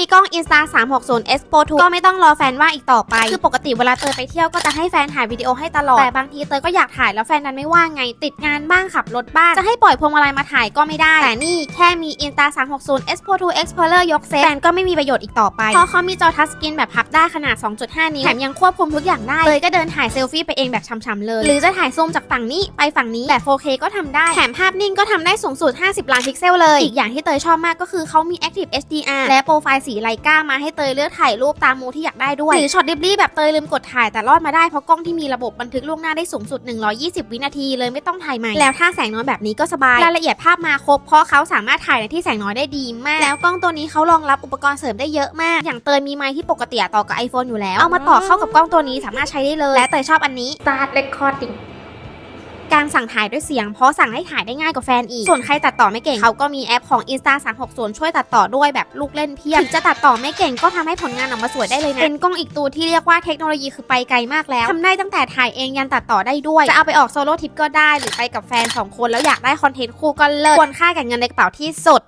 มีกล้อง Insta 360 S Pro 2ก็ไม่ต้องรอแฟนว่างอีกต่อไป คือปกติเวลาเตยไปเที่ยวก็จะให้แฟนถ่ายวิดีโอให้ตลอด แต่บางทีเตยก็อยากถ่ายแล้วแฟนนั้นไม่ว่างไง ติดงานบ้างขับรถบ้าง จะให้ปล่อยพวงมาลัยมาถ่ายก็ไม่ได้ แต่นี่แค่มี Insta 360 S Pro 2 Explorer ยกเซตแฟนก็ไม่มีประโยชน์อีกต่อไป เพราะเขามีจอทัชสกรีนแบบพับได้ขนาด 2.5 นิ้ว แถมยังควบคุมทุกอย่างได้เลยก็เดินถ่ายเซลฟี่ไปเองแบบช้ำๆเลย หรือจะถ่ายซูมจากฝั่งนี้ไปฝั่งนี้แบบ 4K ก็ทำได้ แถมภาพนิ่งก็ทำได้สูงสุด 50 ล้านพิกเซลเลย อีกอย่างที่เตยชอบมากก็คือเขามี Active HDR และโปรไฟล์สีไลกามาให้เตยเลือกถ่ายรูปตามมูที่อยากได้ด้วยหรือช็อตดิบลี่แบบเตยลืมกดถ่ายแต่รอดมาได้เพราะกล้องที่มีระบบบันทึกล่วงหน้าได้สูงสุด 120 วินาทีเลยไม่ต้องถ่ายใหม่ แล้วถ้าแสงน้อยแบบนี้ก็สบายรายละเอียดภาพมาครบเพราะเขาสามารถถ่ายในที่แสงน้อยได้ดีมาก แล้วกล้องตัวนี้เขารองรับอุปกรณ์เสริมได้เยอะมาก อย่างเตยมีไมค์ที่ปกติอะต่อกับ iPhone อยู่แล้ว เอามาต่อเข้ากับกล้องตัวนี้สามารถใช้ได้เลย และเตยชอบอันนี้ Start Recording การสั่งถ่ายด้วยเสียงเพราะสั่งให้ถ่ายได้ง่ายกว่าแฟนอีก ส่วนใครตัดต่อไม่เก่งเขาก็มีแอปของ Insta 360 ช่วยตัดต่อด้วยแบบลูกเล่นเพียบถึงจะตัดต่อไม่เก่งก็ทำให้ผลงานออกมาสวยได้เลยนะ เป็นกล้องอีกตัวที่เรียกว่าเทคโนโลยีคือไปไกลมากแล้วทำได้ตั้งแต่ถ่ายเองยันตัดต่อได้ด้วย จะเอาไปออกโซโล่ทริปก็ได้หรือไปกับแฟนสองคนแล้วอยากได้คอนเทนต์คู่ก็เลิศควรค่าแก่เงินในกระเป๋าที่สุด